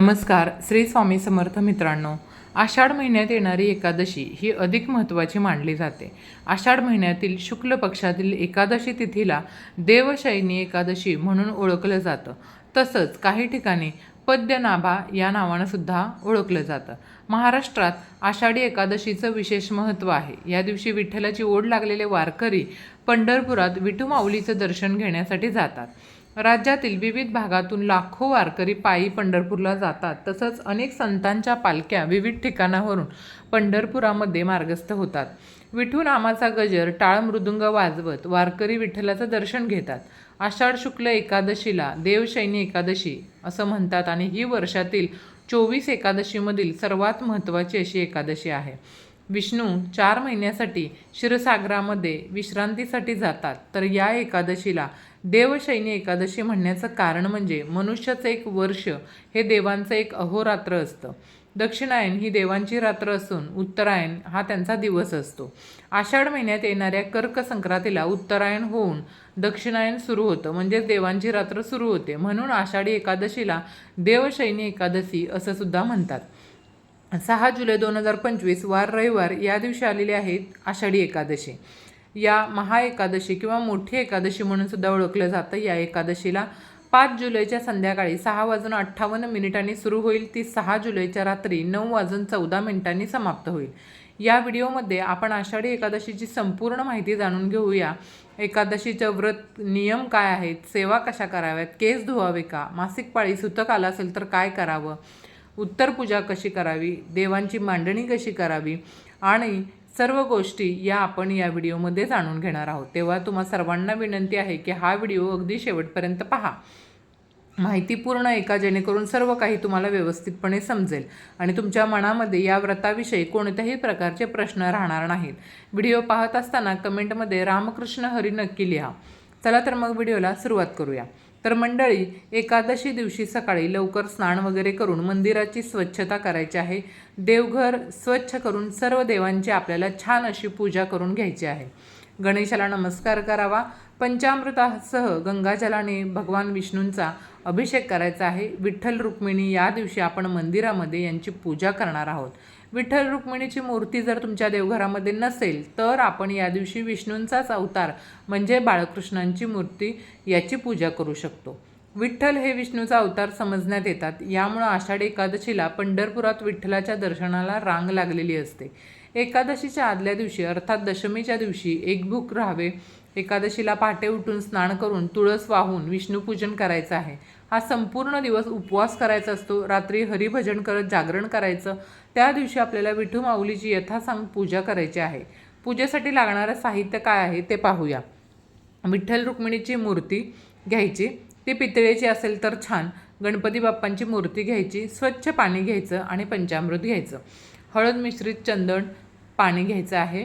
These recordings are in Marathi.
नमस्कार श्री स्वामी समर्थ मित्रांनो. आषाढ महिन्यात येणारी एकादशी ही अधिक महत्त्वाची मानली जाते. आषाढ महिन्यातील शुक्ल पक्षातील एकादशी तिथीला देवशैनी एकादशी म्हणून ओळखलं जातं. तसंच काही ठिकाणी पद्यनाभा या नावानं सुद्धा ओळखलं जातं. महाराष्ट्रात आषाढी एकादशीचं विशेष महत्त्व आहे. या दिवशी विठ्ठलाची ओढ लागलेले वारकरी पंढरपुरात विठू माऊलीचं दर्शन घेण्यासाठी जातात. राज्यातील विविध भागातून लाखो वारकरी पायी पंढरपूरला जातात. तसंच अनेक संतांच्या पालख्या विविध ठिकाणावरून पंढरपुरामध्ये मार्गस्थ होतात. विठू नामाचा गजर टाळ मृदुंग वाजवत वारकरी विठ्ठलाचं दर्शन घेतात. आषाढ शुक्ल एकादशीला देवशैनी एकादशी असं म्हणतात आणि ही वर्षातील चोवीस एकादशीमधील सर्वात महत्त्वाची अशी एकादशी आहे. विष्णू चार महिन्यासाठी क्षीरसागरामध्ये विश्रांतीसाठी जातात. तर या एकादशीला देवशैनी एकादशी म्हणण्याचं कारण म्हणजे मनुष्याचं एक वर्ष हे देवांचं एक अहोरात्र असतं. दक्षिणायन ही देवांची रात्र असून उत्तरायण हा त्यांचा दिवस असतो. आषाढ महिन्यात येणाऱ्या कर्क संक्रांतीला उत्तरायण होऊन दक्षिणायन सुरू होतं. म्हणजेच देवांची रात्र सुरू होते. म्हणून आषाढी एकादशीला देवशैनी एकादशी असं सुद्धा म्हणतात. सहा जुलै दोन हजार पंचवीस वार रविवार या दिवशी आलेली आहेत आषाढी एकादशी. या महा एकादशी किंवा मोठी एकादशी म्हणून सुद्धा ओळखलं जातं. या एकादशीला पाच जुलैच्या संध्याकाळी सहा वाजून अठ्ठावन्न मिनिटांनी सुरू होईल. ती सहा जुलैच्या रात्री नऊ वाजून चौदा मिनिटांनी समाप्त होईल. या व्हिडिओमध्ये आपण आषाढी एकादशीची संपूर्ण माहिती जाणून घेऊया. एकादशीचं व्रत नियम काय आहेत? सेवा कशा कराव्यात? केस धुवावे का? मासिक पाळी सुतक आला असेल तर काय करावं? उत्तर पूजा कशी करावी? देवांची मांडणी कशी करावी? आणि सर्व गोष्टी या आपण या व्हिडिओमध्ये जाणून घेणार आहोत. तेव्हा तुम्हा सर्वांना विनंती आहे की हा व्हिडिओ अगदी शेवटपर्यंत पहा. माहितीपूर्ण ऐका जेणेकरून सर्व काही तुम्हाला व्यवस्थितपणे समजेल आणि तुमच्या मनामध्ये या व्रताविषयी कोणत्याही प्रकारचे प्रश्न राहणार नाहीत. व्हिडिओ पाहत असताना कमेंटमध्ये रामकृष्ण हरी नक्की लिहा. चला तर मग व्हिडिओला सुरुवात करूया. तर मंडळी एकादशी दिवशी सकाळी लवकर स्नान वगैरे करून मंदिराची स्वच्छता करायची आहे. देवघर स्वच्छ करून सर्व देवांची आपल्याला छान अशी पूजा करून घ्यायची आहे. गणेशाला नमस्कार करावा. पंचामृतासह गंगाजलाने भगवान विष्णूंचा अभिषेक करायचा आहे. विठ्ठल रुक्मिणी या दिवशी आपण मंदिरामध्ये यांची पूजा करणार आहोत. विठ्ठल रुक्मिणीची मूर्ती जर तुमच्या देवघरामध्ये नसेल तर आपण या दिवशी विष्णूंचाच अवतार म्हणजे बाळकृष्णांची मूर्ती याची पूजा करू शकतो. विठ्ठल हे विष्णूचा अवतार समजण्यात येतात. यामुळं आषाढी एकादशीला पंढरपुरात विठ्ठलाच्या दर्शनाला रांग लागलेली असते. एकादशीच्या आदल्या दिवशी अर्थात दशमीच्या दिवशी एक भूक राहावे. एकादशीला पहाटे उठून स्नान करून तुळस वाहून विष्णूपूजन करायचं आहे. हा संपूर्ण दिवस उपवास करायचा असतो. रात्री हरिभजन करत जागरण करायचं. त्या दिवशी आपल्याला विठू माऊलीची यथासांग पूजा करायची आहे. पूजेसाठी लागणारं साहित्य काय आहे ते पाहूया. विठ्ठल रुक्मिणीची मूर्ती घ्यायची. ती पितळेची असेल तर छान. गणपती बाप्पांची मूर्ती घ्यायची. स्वच्छ पाणी घ्यायचं आणि पंचामृत घ्यायचं. हळद मिश्रित चंदन पाणी घ्यायचं आहे.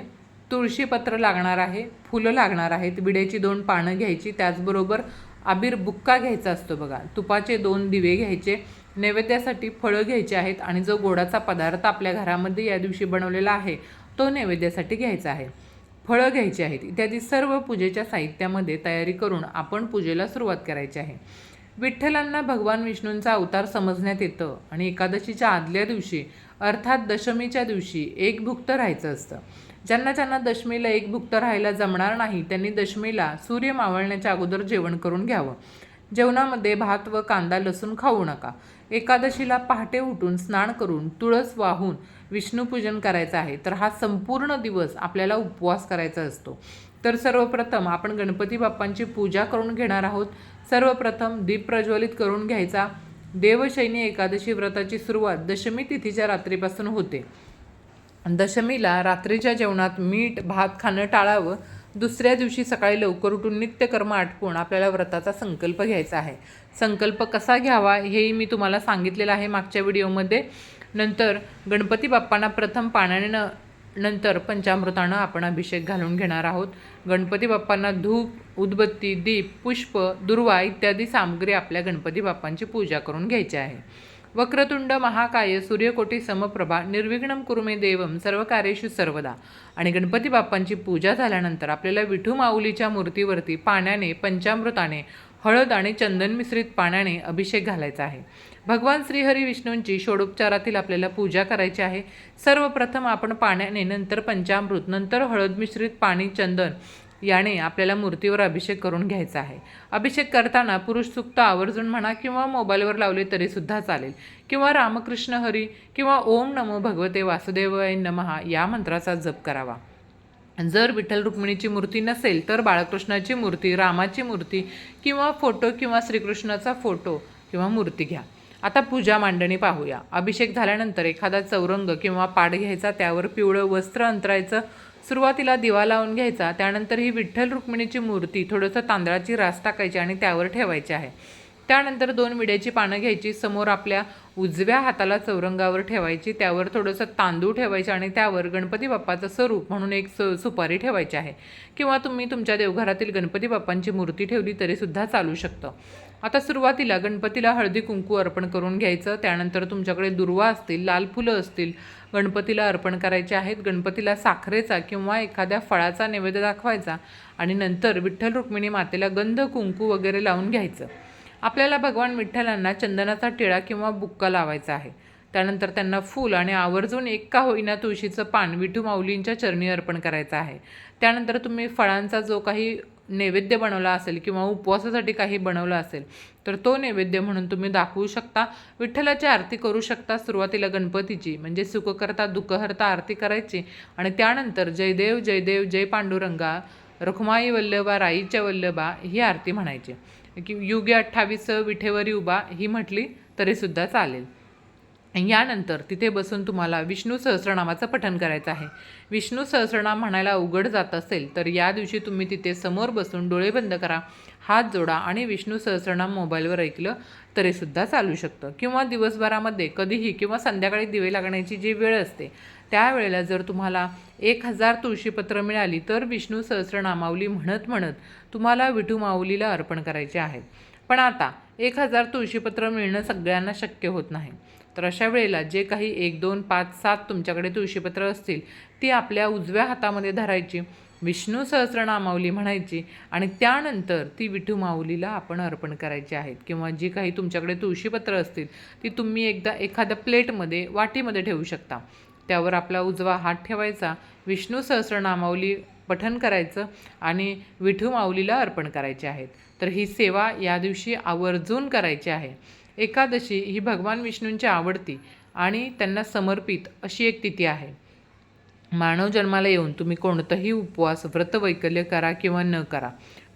तुळशीपत्र लागणार आहे. फुलं लागणार आहेत. विड्याची दोन पानं घ्यायची. त्याचबरोबर आबीर बुक्का घ्यायचा असतो बघा. तुपाचे दोन दिवे घ्यायचे. नैवेद्यासाठी फळं घ्यायची आहेत आणि जो गोडाचा पदार्थ आपल्या घरामध्ये या दिवशी बनवलेला आहे तो नैवेद्यासाठी घ्यायचा आहे. फळं घ्यायची आहेत. इत्यादी सर्व पूजेच्या साहित्यामध्ये तयारी करून आपण पूजेला सुरुवात करायची आहे. विठ्ठलांना भगवान विष्णूंचा अवतार समजण्यात येतं आणि एकादशीच्या आदल्या दिवशी अर्थात दशमीच्या दिवशी एक भुक्त राहायचं असतं. ज्यांना ज्यांना दशमीला एक भुक्त राहायला जमणार नाही त्यांनी दशमीला सूर्य मावळण्याच्या अगोदर जेवण करून घ्यावं. जेवणामध्ये भात व कांदा लसूण खाऊ नका. एकादशीला पहाटे उठून स्नान करून तुळस वाहून विष्णूपूजन करायचं आहे तर हा संपूर्ण दिवस आपल्याला उपवास करायचा असतो. तर सर्वप्रथम आपण गणपती बाप्पांची पूजा करून घेणार आहोत. सर्वप्रथम दीप प्रज्वलित करून घ्यायचा. देवशैनी एकादशी व्रताची सुरुवात दशमी तिथीच्या रात्रीपासून होते. दशमीला रात्रीच्या जेवणात मीठ भात खाणं टाळावं. दुसऱ्या दिवशी सकाळी लवकर उठून नित्यकर्म आटपून आपल्याला व्रताचा संकल्प घ्यायचा आहे. संकल्प कसा घ्यावा हेही मी तुम्हाला सांगितलेलं आहे मागच्या व्हिडिओमध्ये. नंतर गणपती बाप्पांना प्रथम पाण्याने न नंतर पंचामृतानं आपण अभिषेक घालून घेणार आहोत. गणपती बाप्पांना धूप उदबत्ती दीप पुष्प दुर्वा इत्यादी सामग्री आपल्या गणपती बाप्पांची पूजा करून घ्यायची आहे. वक्रतुंड महाकाय सूर्यकोटी समप्रभा निर्विघ्नम कुरुमे देवम सर्व कार्येषु सर्वदा. आणि गणपती बाप्पांची पूजा झाल्यानंतर आपल्याला विठू माऊलीच्या मूर्तीवरती पाण्याने पंचामृताने हळद आणि चंदन मिश्रित पाण्याने अभिषेक घालायचा आहे. भगवान श्रीहरी विष्णूंची षोडोपचारातील आपल्याला पूजा करायची आहे. सर्वप्रथम आपण पाण्याने नंतर पंचामृत नंतर हळद मिश्रित पाणी चंदन याने आपल्याला मूर्तीवर अभिषेक करून घ्यायचा आहे. अभिषेक करताना पुरुष सुक्त आवर्जून म्हणा किंवा मोबाईलवर लावले तरीसुद्धा चालेल. किंवा रामकृष्ण हरी किंवा ओम नमो भगवते वासुदेवाय नमहा या मंत्राचा जप करावा. जर विठ्ठल रुक्मिणीची मूर्ती नसेल तर बाळकृष्णाची मूर्ती रामाची मूर्ती किंवा फोटो किंवा श्रीकृष्णाचा फोटो किंवा मूर्ती घ्या. आता पूजा मांडणी पाहूया. अभिषेक झाल्यानंतर एखादा चौरंग किंवा पाड घ्यायचा त्यावर पिवळं वस्त्र अंतरायचं सुरुवातीला दिवा लावून घ्यायचा त्यानंतर ही विठ्ठल रुक्मिणीची मूर्ती थोडंसं तांदळाची रास टाकायची आणि त्यावर ठेवायची आहे. त्यानंतर दोन विड्याची पानं घ्यायची समोर आपल्या उजव्या हाताला चौरंगावर ठेवायची त्यावर थोडंसं तांदूळ ठेवायचे आणि त्यावर गणपती बाप्पाचं स्वरूप म्हणून एक स सुपारी ठेवायची आहे. किंवा तुम्ही तुमच्या देवघरातील गणपती बाप्पांची मूर्ती ठेवली तरीसुद्धा चालू शकतं. आता सुरुवातीला गणपतीला हळदी कुंकू अर्पण करून घ्यायचं त्यानंतर तुमच्याकडे दुर्वा असतील लाल फुलं असतील गणपतीला अर्पण करायचे आहेत. गणपतीला साखरेचा किंवा एखाद्या फळाचा नैवेद्य दाखवायचा आणि नंतर विठ्ठल रुक्मिणी मातेला गंध कुंकू वगैरे लावून घ्यायचं. आपल्याला भगवान विठ्ठलांना चंदनाचा टिळा किंवा बुक्का लावायचा आहे. त्यानंतर त्यांना फूल आणि आवर्जून एक का होईना तुळशीचं पान विठू माऊलींच्या चरणी अर्पण करायचं आहे. त्यानंतर तुम्ही फळांचा जो काही नैवेद्य बनवला असेल किंवा उपवासासाठी काही बनवलं असेल तर तो नैवेद्य म्हणून तुम्ही दाखवू शकता. विठ्ठलाची आरती करू शकता सुरुवातीला गणपतीची म्हणजे सुखकर्ता दुःखहर्ता आरती करायची आणि त्यानंतर जयदेव जयदेव जय पांडुरंगा रखुमाई वल्लभा राईच्या वल्लभा ही आरती म्हणायची. की युगे अठ्ठावीस विठेवरी उभा ही म्हटली तरीसुद्धा चालेल. यानंतर तिथे बसून तुम्हाला विष्णू सहस्रनामाचं पठण करायचं आहे. विष्णू सहस्रनाम म्हणायला अवघड जात असेल तर या दिवशी तुम्ही तिथे समोर बसून डोळे बंद करा हात जोडा आणि विष्णू सहस्रनाम मोबाईलवर ऐकलं तरीसुद्धा चालू शकतं. किंवा दिवसभरामध्ये कधीही किंवा संध्याकाळी दिवे लागण्याची जी वेळ असते त्यावेळेला जर तुम्हाला एक हजार तुळशीपत्र मिळाली तर विष्णू सहस्रनामावली म्हणत म्हणत तुम्हाला विठू माऊलीला अर्पण करायचे आहेत पण आता एक हजार तुळशीपत्र मिळणं सगळ्यांना शक्य होत नाही. तर अशा वेळेला जे काही एक दोन पाच सात तुमच्याकडे तुळशीपत्र असतील ती आपल्या उजव्या हातामध्ये धरायची विष्णू सहस्रनामावली म्हणायची आणि त्यानंतर ती विठू माऊलीला आपण अर्पण करायची आहेत. किंवा जी काही तुमच्याकडे तुळशीपत्र असतील ती तुम्ही एकदा एखाद्या प्लेटमध्ये वाटीमध्ये ठेवू शकता. त्यावर आपला उजवा हात ठेवायचा. विष्णू सहस्रनामावली पठन करायचं आणि विठू माऊलीला अर्पण करायचे आहेत. तर ही सेवा या दिवशी आवर्जून करायची आहे. एकादशी ही भगवान विष्णूंची आवडती आणि त्यांना समर्पित अशी एक तिथी आहे. मानव जन्माला येऊन तुम्ही कोणतंही उपवास व्रत वैकल्य करा किंवा न करा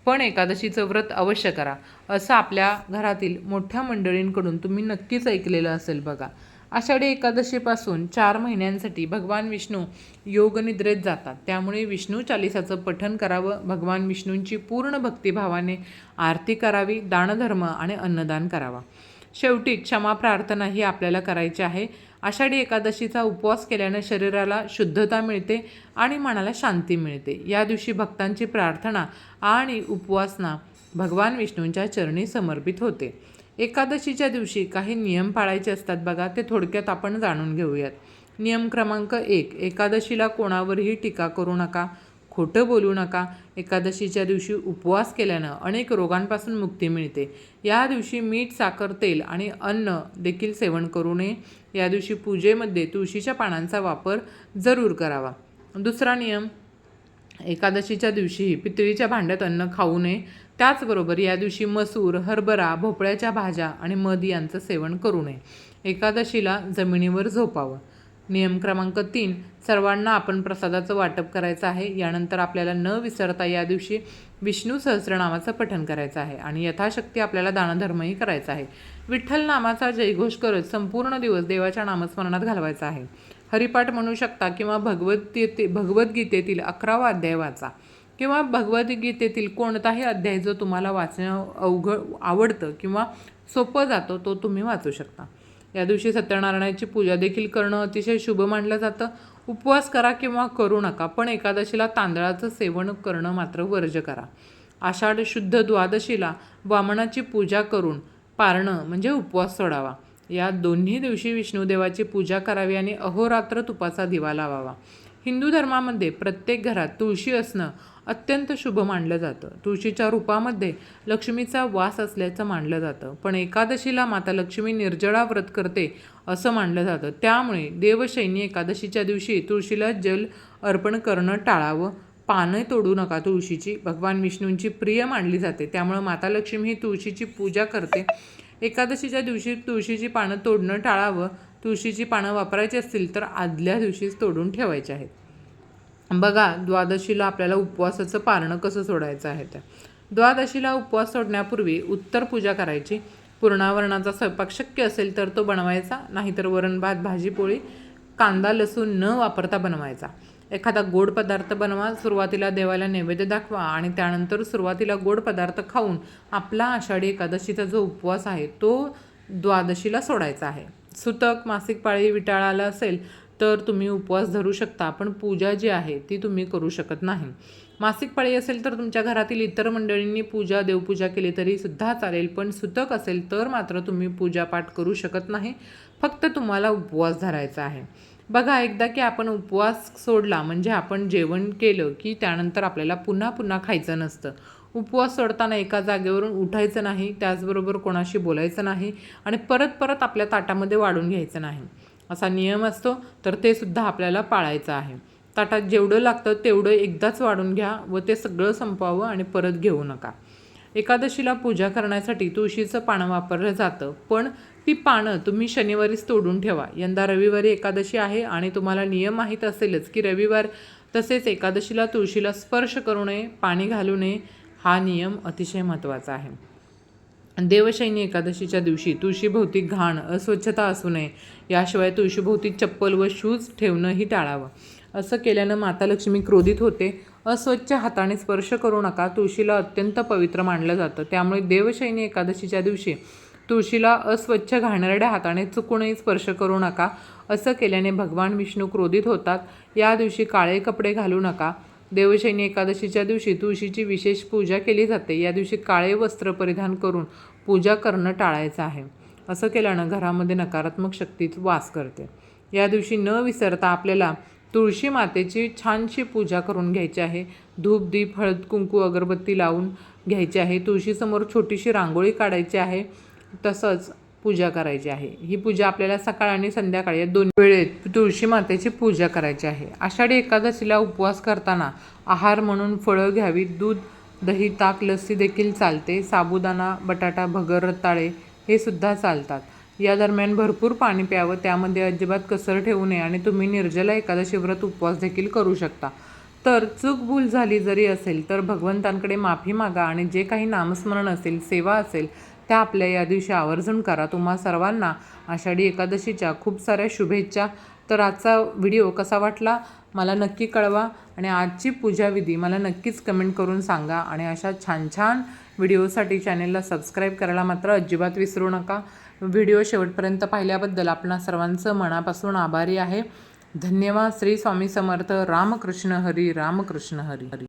पण एकादशीचं व्रत अवश्य करा असं आपल्या घरातील मोठ्या मंडळींकडून तुम्ही नक्कीच ऐकलेलं असेल बघा. आषाढी एकादशीपासून चार महिन्यांसाठी भगवान विष्णू योगनिद्रेत जातात. त्यामुळे विष्णू चालिसाचं पठन करावं भगवान विष्णूंची पूर्ण भक्तिभावाने आरती करावी दानधर्म आणि अन्नदान करावा. शेवटी क्षमा प्रार्थना ही आपल्याला करायची आहे. आषाढी एकादशीचा उपवास केल्याने शरीराला शुद्धता मिळते आणि मनाला शांती मिळते. या दिवशी भक्तांची प्रार्थना आणि उपवासना भगवान विष्णूंच्या चरणी समर्पित होते. एकादशीच्या दिवशी काही नियम पाळायचे असतात बघा ते थोडक्यात आपण जाणून घेऊयात. नियम क्रमांक एक एकादशीला कोणावरही टीका करू नका खोटं बोलू नका. एकादशीच्या दिवशी उपवास केल्यानं अनेक रोगांपासून मुक्ती मिळते. या दिवशी मीठ साखर तेल आणि अन्न देखील सेवन करू नये. या दिवशी पूजेमध्ये तुळशीच्या पानांचा वापर जरूर करावा. दुसरा नियम एकादशीच्या दिवशीही पितळीच्या भांड्यात अन्न खाऊ नये. त्याचबरोबर या दिवशी मसूर हरभरा भोपळ्याच्या भाज्या आणि मध यांचं सेवन करू नये. एकादशीला जमिनीवर झोपावं. नियम क्रमांक तीन सर्वांना आपण प्रसादाचं वाटप करायचं आहे. यानंतर आपल्याला न विसरता या दिवशी विष्णू सहस्रनामाचं पठण करायचं आहे आणि यथाशक्ती आपल्याला दानधर्मही करायचा आहे. विठ्ठल नामाचा जयघोष करत संपूर्ण दिवस देवाच्या नामस्मरणात घालवायचा आहे. हरिपाठ म्हणू शकता किंवा भगवद्गीते भगवद्गीतेतील अकरावा अध्याय वाचा. किंवा भगवद्गीतेतील कोणताही अध्याय जो तुम्हाला वाचणं अवघड आवडतं किंवा सोपं जातं तो तुम्ही वाचू शकता. या दिवशी सत्यनारायणाची पूजा देखील करणं अतिशय शुभ मानलं जातं. उपवास करा किंवा करू नका पण एकादशीला तांदळाचं सेवन करणं मात्र वर्ज करा. आषाढ शुद्ध द्वादशीला वामनाची पूजा करून पारणं म्हणजे उपवास सोडावा. या दोन्ही दिवशी विष्णुदेवाची पूजा करावी आणि अहोरात्र तुपाचा दिवा लावावा. हिंदू धर्मामध्ये प्रत्येक घरात तुळशी असणं अत्यंत शुभ मानलं जातं. तुळशीच्या रूपामध्ये लक्ष्मीचा वास असल्याचं मानलं जातं. पण एकादशीला माता लक्ष्मी निर्जळा व्रत करते असं मानलं जातं. त्यामुळे देवशैनी एकादशीच्या दिवशी तुळशीला जल अर्पण करणं टाळावं. पानं तोडू नका तुळशीची. भगवान विष्णूंची प्रिय मानली जाते. त्यामुळं माता लक्ष्मी ही तुळशीची पूजा करते. एकादशीच्या दिवशी तुळशीची पानं तोडणं टाळावं. तुळशीची पानं वापरायची असतील तर आदल्या दिवशीच तोडून ठेवायची आहेत. बघा द्वादशीला आपल्याला उपवासाचं पारणं कसं सोडायचं आहे त्या द्वादशीला उपवास सोडण्यापूर्वी उत्तर पूजा करायची. पूर्णावरणाचा स्वयंपाक शक्य असेल तर तो बनवायचा नाहीतर वरण भात भाजी पोळी कांदा लसूण न वापरता बनवायचा. एखादा गोड पदार्थ बनवा सुरुवातीला देवाला नैवेद्य दाखवा आणि त्यानंतर सुरुवातीला गोड पदार्थ खाऊन आपला आषाढी एकादशीचा जो उपवास आहे तो द्वादशीला सोडायचा आहे. सुतक मासिक पाळी विटाळाला असेल तर तुम्ही उपवास धरू शकता. पण पूजा जी आहे ती तुम्ही करू शकत नाही. मासिक पाळी असेल तर तुमच्या घरातील इतर मंडळींनी पूजा देवपूजा केली तरी सुद्धा चालेल. पण सुतक असेल तर मात्र तुम्ही पूजापाठ करू शकत नाही. फक्त तुम्हाला उपवास धरायचा आहे. बघा एकदा की आपण उपवास सोडला म्हणजे आपण जेवण केलं की त्यानंतर आपल्याला पुन्हा पुन्हा खायचं नसतं. उपवास सोडताना एका जागेवरून उठायचं नाही त्याचबरोबर कोणाशी बोलायचं नाही आणि परत परत आपल्या ताटामध्ये वाढून घ्यायचं नाही. असा नियम असतो तर ते सुद्धा आपल्याला पाळायचं आहे. ताटात जेवढं लागतं तेवढं एकदाच वाढून घ्या व ते सगळं संपवावं आणि परत घेऊ नका. एकादशीला पूजा करण्यासाठी तुळशीचं पानं वापरलं जातं पण ती पानं तुम्ही शनिवारीच तोडून ठेवा. यंदा रविवारी एकादशी आहे आणि तुम्हाला नियम माहीत असेलच की रविवार तसेच एकादशीला तुळशीला स्पर्श करू नये पाणी घालू नये हा नियम अतिशय महत्त्वाचा आहे. देवशैनी एकादशीच्या दिवशी तुळशीभोवती घाण अस्वच्छता असू नये याशिवाय तुळशीभोवती चप्पल व शूज ठेवणंही टाळावं. असं केल्यानं माता लक्ष्मी क्रोधित होते. अस्वच्छ हाताने स्पर्श करू नका तुळशीला अत्यंत पवित्र मानलं जातं. त्यामुळे देवशैनी एकादशीच्या दिवशी तुळशीला अस्वच्छ घाणेरड्या हाताने चुकूनही स्पर्श करू नका असं केल्याने भगवान विष्णू क्रोधित होतात. या दिवशी काळे कपडे घालू नका देवशयनी एकादशीच्या दिवशी तुळशीची विशेष पूजा केली जाते. या दिवशी काळे वस्त्र परिधान करून पूजा करणं टाळायचं आहे. असं केल्यानं घरामध्ये नकारात्मक शक्तीत वास करते. या दिवशी न विसरता आपल्याला तुळशी मातेची छानशी पूजा करून घ्यायची आहे. धूप दीप हळद कुंकू अगरबत्ती लावून घ्यायची आहे. तुळशीसमोर छोटीशी रांगोळी काढायची आहे. तसंच पूजा करायची आहे. ही पूजा आपल्याला सकाळ आणि संध्याकाळी या दोन वेळेत तुळशी मातेची पूजा करायची आहे. आषाढी एकादशीला उपवास करताना आहार म्हणून फळं घ्यावी दूध दही ताक लस्सी देखील चालते. साबुदाणा बटाटा भगर रताळे हे सुद्धा चालतात. या दरम्यान भरपूर पाणी प्यावं त्यामध्ये अजिबात कसर ठेवू नये आणि तुम्ही निर्जला एकादशी व्रत उपवास देखील करू शकता. तर चूक भूल झाली जरी असेल तर भगवंतांकडे माफी मागा आणि जे काही नामस्मरण असेल सेवा असेल त्या आपल्या या दिवशी आवर्जून करा. तुम्हा सर्वांना आषाढी एकादशीच्या खूप साऱ्या शुभेच्छा. तर आजचा व्हिडिओ कसा वाटला? मला नक्की कळवा. आणि आजची पूजाविधी मला नक्कीच कमेंट करून सांगा. आणि अशा छान छान व्हिडिओसाठी चॅनेलला सबस्क्राईब करायला मात्र अजिबात विसरू नका. व्हिडिओ शेवटपर्यंत पाहिल्याबद्दल आपणा सर्वांचं मनापासून आभारी आहे. धन्यवाद. श्री स्वामी समर्थ. रामकृष्ण हरी रामकृष्ण हरी हरी.